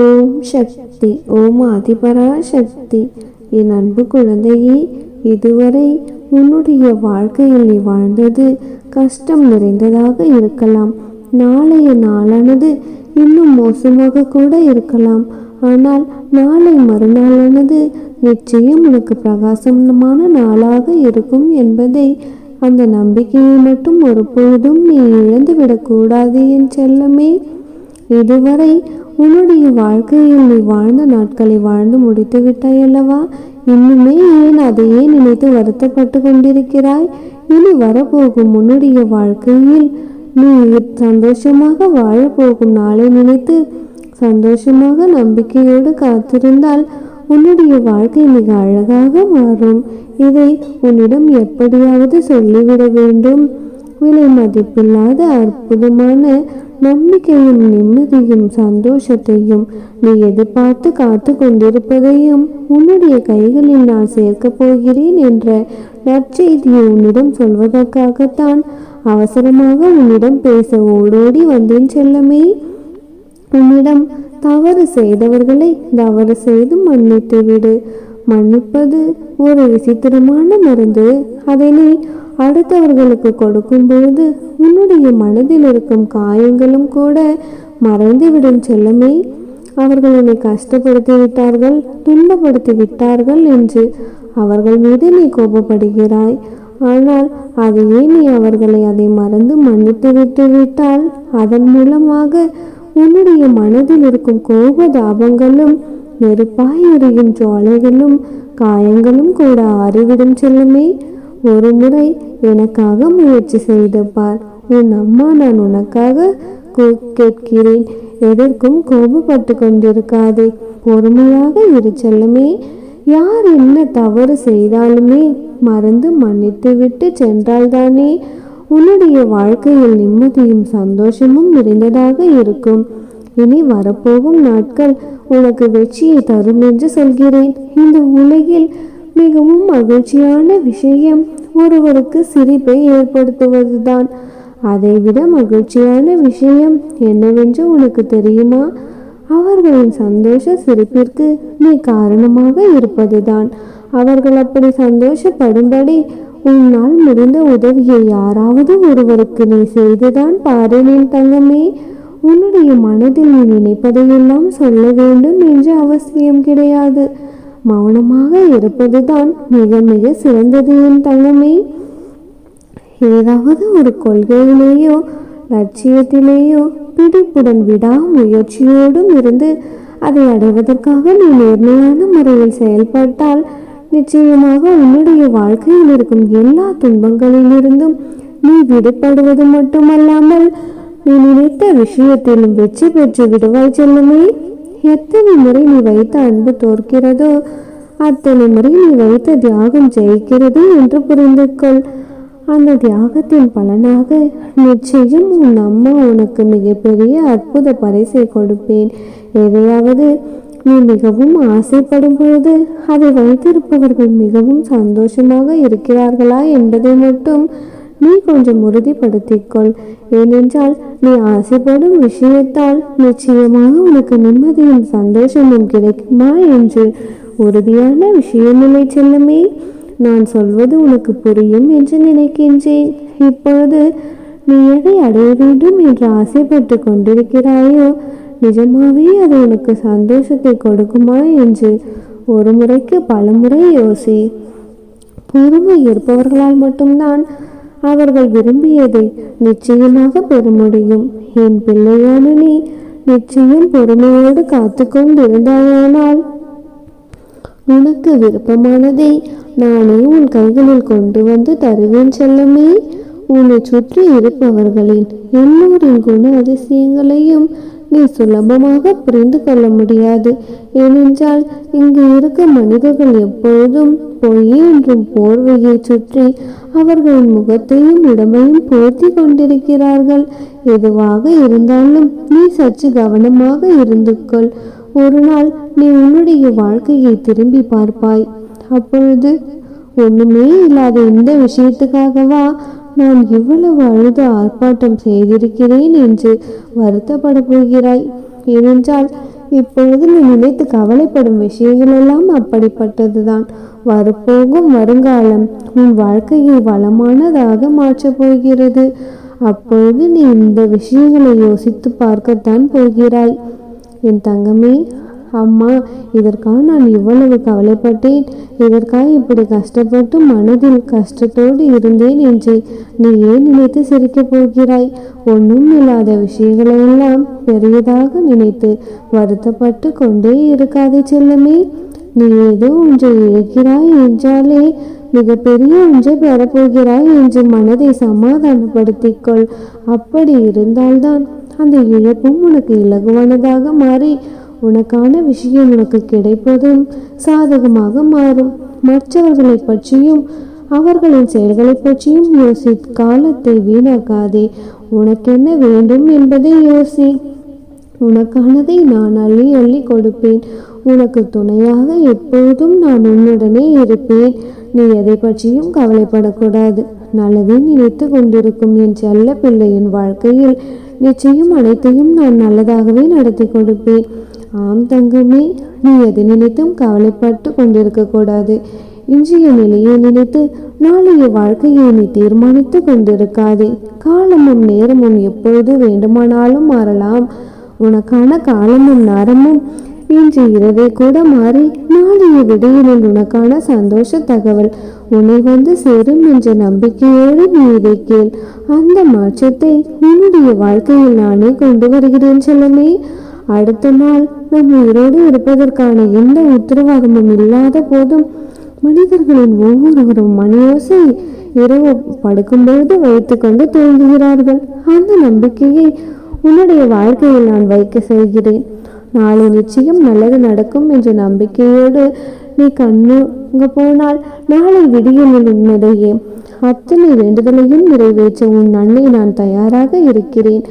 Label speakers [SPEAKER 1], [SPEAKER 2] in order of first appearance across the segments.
[SPEAKER 1] ஓம் சக்தி ஓம் அதிபரா சக்தி என் அன்பு குழந்தையே இதுவரை உன்னுடைய வாழ்க்கையில் நீ வாழ்ந்தது கஷ்டம் நிறைந்ததாக இருக்கலாம். நாளைய நாளானது இன்னும் மோசமாக கூட இருக்கலாம். ஆனால் நாளை மறுநாளானது நிச்சயம் உனக்கு பிரகாசமான நாளாக இருக்கும் என்பதை அந்த நம்பிக்கையை மட்டும் ஒருபொழுதும் நீ இழந்துவிடக்கூடாது என் செல்லமே. இதுவரை உன்னுடைய வாழ்க்கையில் நீ வாழ்ந்த நாட்களை வாழ்ந்து முடித்து விட்டாய் அல்லவா? இன்னுமே ஏன் அதையே நினைத்து வருத்தப்பட்டு கொண்டிருக்கிறாய்? இனி வரப்போகும் உன்னுடைய வாழ்க்கையில் நீ சந்தோஷமாக வாழப்போகும் நாளை நினைத்து சந்தோஷமாக நம்பிக்கையோடு காத்திருந்தால் உன்னுடைய வாழ்க்கை மிக அழகாக மாறும். இதை உன்னிடம் எப்படியாவது சொல்லிவிட வேண்டும். விலை மதிப்பில்லாத அற்புதமான நம்பிக்கையும் நிம்மதியும் சந்தோஷத்தையும் நீ எதிர்பார்த்து காத்து கொண்டிருப்பதையும் உன்னுடைய கைகளில் நான் சேர்க்கப் போகிறேன் என்ற நற்செய்தியை உன்னிடம் சொல்வதற்காகத்தான் அவசரமாக உன்னிடம் பேச ஓடோடி வந்தேன் செல்லமே. உன்னிடம் தவறு செய்தவர்களை தவறு செய்து மன்னித்து விடு மன்னிப்பது ஒரு விசித்திரமான மருந்து. அதை அடுத்தவர்களுக்கு கொடுக்கும் பொழுது உன்னுடைய மனதில் இருக்கும் காயங்களும் கூட மறைந்துவிடும் செல்லமே. அவர்கள் உன்னை கஷ்டப்படுத்தி விட்டார்கள் துன்பப்படுத்தி விட்டார்கள் என்று அவர்கள் மீது நீ கோபப்படுகிறாய். ஆனால் அதையே நீ அவர்களை அதை மறந்து மன்னித்து விட்டு விட்டால் அதன் மூலமாக உன்னுடைய மனதில் இருக்கும் கோப தாபங்களும் நெருப்பாய் எரியும் ஜுவாலைகளும் காயங்களும் கூட ஆறிவிடும் செல்லுமே. ஒரு முறை எனக்காக முயற்சி செய்து பார் உன் அம்மா நான் உனக்காக கேட்கிறேன். எதற்கும் கோபப்பட்டு கொண்டிருக்காதே. பொறுமையாக இரு செல்லுமே. யார் என்ன தவறு செய்தாலுமே மறந்து மன்னித்து விட்டு சென்றால்தானே உன்னுடைய வாழ்க்கையில் நிம்மதியும் சந்தோஷமும் நிறைந்ததாக இருக்கும். இனி வரப்போகும் நாட்கள் உனக்கு வெற்றியை தரும் என்று சொல்கிறேன். இந்த உலகில் மிகவும் மகிழ்ச்சியான விஷயம் ஒருவருக்கு சிரிப்பை ஏற்படுத்துவதுதான். அதைவிட மகிழ்ச்சியான விஷயம் என்னவென்று உனக்கு தெரியுமா? அவர்களின் சந்தோஷ சிரிப்பிற்கு நீ காரணமாக இருப்பதுதான். அவர்கள் அப்படி சந்தோஷப்படும்படி உன்னால் முடிந்த உதவியை யாராவது ஒருவருக்கு நீ செய்துதான் பாரு தங்கமே. உன்னுடைய மனதில் நீ நினைப்பதையெல்லாம் சொல்ல வேண்டும் என்று அவசியம் கிடையாது. மௌனமாக இருப்பதுதான் மிக மிக சிறந்தது என் தங்கமே. ஏதாவது ஒரு கொள்கையிலேயோ லட்சியத்திலேயோ பிடிப்புடன் விடாமுயற்சியோடும் இருந்து அதை அடைவதற்காக நீ நேர்மையான முறையில் செயல்பட்டால் நிச்சயமாக உன்னுடைய வாழ்க்கையில் இருக்கும் எல்லா துன்பங்களிலிருந்தும் நீ விடுபடுவது மட்டுமல்லாமல் நீ நினைத்த விஷயத்திலும் வெற்றி பெற்று விடுவாய் செல்லுமே. எத்தனை முறை நீ வைத்த அன்பு தோற்கிறதோ அத்தனை முறை நீ வைத்த தியாகம் ஜெயிக்கிறது என்று புரிந்து கொள் அந்த தியாகத்தின் பலனாக நிச்சயம் உன் அம்மா உனக்கு மிகப்பெரிய அற்புத பரிசை கொடுப்பேன். எதையாவது நீ மிகவும் ஆசைப்படும் பொழுது அதை வைத்திருப்பவர்கள் மிகவும் சந்தோஷமாக இருக்கிறார்களா என்பதை மட்டும் நீ கொஞ்சம் உறுதிப்படுத்திக்கொள். ஏனென்றால் நீ ஆசைப்படும் விஷயத்தால் நிச்சயமாக உனக்கு நிம்மதியும் சந்தோஷமும் கிடைக்குமா என்று உறுதியான விஷயமில்லை செல்லமே. நான் சொல்வது உனக்கு புரியும் என்று நினைக்கின்றேன். இப்பொழுது நீ எதை அடைய வேண்டும் என்று ஆசைப்பட்டு கொண்டிருக்கிறாயோ நிஜமாவே அது உனக்கு சந்தோஷத்தை கொடுக்குமா என்று ஒரு முறைக்கு பல முறை யோசி. பொறுமை இருப்பவர்களால் மட்டும்தான் அவர்கள் விரும்பியதை நிச்சயமாக பெற முடியும். என் பிள்ளையான நீ நிச்சயம் பொறுமையோடு காத்து கொண்டிருந்தாயானால் உனக்கு விருப்பமானதை நானே உன் கைகளில் கொண்டு வந்து தருவேன் செல்லமே. உன்னை சுற்றி இருப்பவர்களின் எல்லோரின் குண அதிசயங்களையும் நீ சுலபமாக புரிந்து கொள்ள முடியாது. ஏனென்றால் இங்கு இருக்க மனிதர்கள் எப்பொழுதும் பொய் என்றும் போர்வையை சுற்றி அவர்களின் முகத்தையும் உடம்பையும் போர்த்தி கொண்டிருக்கிறார்கள். எதுவாக இருந்தாலும் நீ சற்று கவனமாக இருந்து கொள். ஒரு நாள் நீ உன்னுடைய வாழ்க்கையை திரும்பி பார்ப்பாய். அப்பொழுது ஒண்ணுமே இல்லாத இந்த விஷயத்துக்காகவா நான் இவ்வளவு அழுது ஆர்ப்பாட்டம் செய்திருக்கிறேன் என்று வருத்தப்பட போகிறாய் ஏனென்றால் இப்பொழுது நீ நினைத்து கவலைப்படும் விஷயங்கள் எல்லாம் அப்படிப்பட்டதுதான். வரப்போகும் வருங்காலம் உன் வாழ்க்கையை வளமானதாக மாற்றப் போகிறது. அப்பொழுது நீ இந்த விஷயங்களை யோசித்து பார்க்கத்தான் போகிறாய். என் தங்கமே அம்மா இதற்காக நான் இவ்வளவு கவலைப்பட்டேன். இதற்காக இப்படி கஷ்டப்பட்டு மனதில் கஷ்டத்தோடு இருந்தேன் என்று நீ ஏன் நினைத்து சிரிக்கப் போகிறாய்? ஒன்றும் இல்லாத விஷயங்களையெல்லாம் பெரியதாக நினைத்து வருத்தப்பட்டு கொண்டே இருக்காதே செல்லமே. நீ ஏதோ ஒன்றை இழக்கிறாய் என்றாலே மிகப்பெரிய ஒன்றை பெறப்போகிறாய் என்று மனதை சமாதானப்படுத்திக் கொள் அப்படி இருந்தால்தான் அந்த இழப்பும் உனக்கு இலகுவானதாக மாறி உனக்கான விஷயம் உனக்கு கிடைப்பதும் சாதகமாக மாறும். மற்றவர்களை பற்றியும் அவர்களின் செயல்களை பற்றியும் யோசி காலத்தை வீணாக்காதே. உனக்கென்ன வேண்டும் என்பதை யோசி. உனக்கானதை நான் அள்ளி அள்ளி கொடுப்பேன். உனக்கு துணையாக எப்போதும் நான் உன்னுடனே இருப்பேன். நீ எதை பற்றியும் கவலைப்படக்கூடாது. நல்லதே நினைத்து கொண்டிருக்கும் என் செல்ல பிள்ளையின் வாழ்க்கையில் நிச்சயம் அனைத்தையும் நான் நல்லதாகவே நடத்தி கொடுப்பேன். ஆம் தங்கமே நீ எதை நினைத்தும் கவலைப்பட்டு கொண்டிருக்க கூடாது. இன்றைய நிலையை நினைத்து நாளைய வாழ்க்கையை நீ தீர்மானித்து கொண்டிருக்காதே. காலமும் நேரமும் எப்பொழுது வேண்டுமானாலும் மாறலாம். உனக்கான காலமும் நேரமும் இன்று இரவே கூட மாறி நாளைய விடையினில் உனக்கான சந்தோஷ தகவல் உன்னை வந்து சேரும் என்ற நம்பிக்கையோடு நீ இதை கேள். அந்த மாற்றத்தை உன்னுடைய வாழ்க்கையில் நானே கொண்டு வருகிறேன் செல்லமே. அடுத்த நாள் நம் உயிரோடு இருப்பதற்கான எந்த உத்தரவாதமும் இல்லாத போதும் மனிதர்களின் ஒவ்வொருவரும் மணியோசை இரவு படுக்கும்பொழுது வைத்துக்கொண்டு தூங்குகிறார்கள். அந்த நம்பிக்கையை உன்னுடைய வாழ்க்கையில் நான் வைக்க செய்கிறேன். நாளை நிச்சயம் நல்லது நடக்கும் என்ற நம்பிக்கையோடு நீ கண்ணுங்க போனால் நாளை விடியலில் உன்னுடைய அத்தனை வேண்டுதலையும் நிறைவேற்ற உன் அன்னை நான் தயாராக இருக்கிறேன்.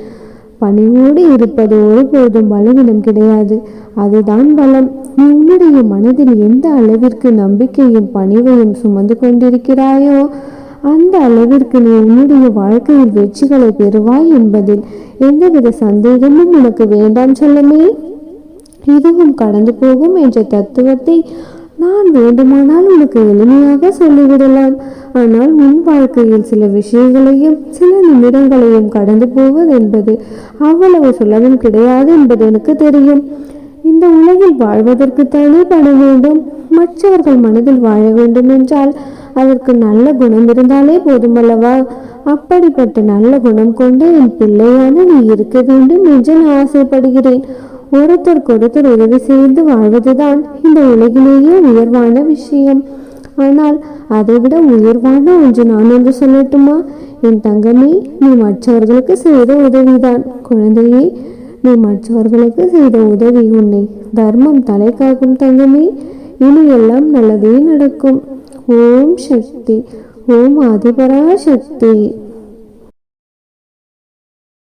[SPEAKER 1] பணிவோடு இருப்பது ஒருபோதும் பலவீனம் கிடையாது. அதுதான் பலம். நீ உன்னுடைய மனதில் எந்த அளவிற்கு நம்பிக்கையும் பணிவையும் சுமந்து கொண்டிருக்கிறாயோ அந்த அளவிற்கு நீ உன்னுடைய வாழ்க்கையில் வெற்றிகளை பெறுவாய் என்பதில் எந்தவித சந்தேகமும் உனக்கு வேண்டாம். சொல்லமே இதுவும் கடந்து போகும் என்ற தத்துவத்தை நான் வேண்டுமானால் உனக்கு எளிமையாக சொல்லிவிடலாம். ஆனால் உன் வாழ்க்கையில் சில விஷயங்களையும் சில நிமிடங்களையும் கடந்து போவது என்பது அவ்வளவு சுலபம் கிடையாது என்பது எனக்கு தெரியும். இந்த உலகில் வாழ்வதற்குத்தானே பண வேண்டும். மற்றவர்கள் மனதில் வாழ வேண்டும் என்றால் அதற்கு நல்ல குணம் இருந்தாலே போதுமல்லவா? அப்படிப்பட்ட நல்ல குணம் கொண்ட என் பிள்ளையான நீ இருக்க வேண்டும் என்று நான் ஆசைப்படுகிறேன். ஒருத்தருக்கொருத்தர் உதவி செய்து வாழ்வதுதான் இந்த உலகிலேயே உயர்வான விஷயம். ஆனால் அதைவிட உயர்வான ஒன்று நான் என்று சொல்லட்டுமா? என் தங்கமே நீ மற்றவர்களுக்கு செய்த உதவிதான். குழந்தையே நீ மற்றவர்களுக்கு செய்த உதவி உன்னை. தர்மம் தலை காக்கும் தங்கமே இனி எல்லாம் நல்லதே நடக்கும். ஓம் சக்தி ஓம் ஆதிபரா சக்தி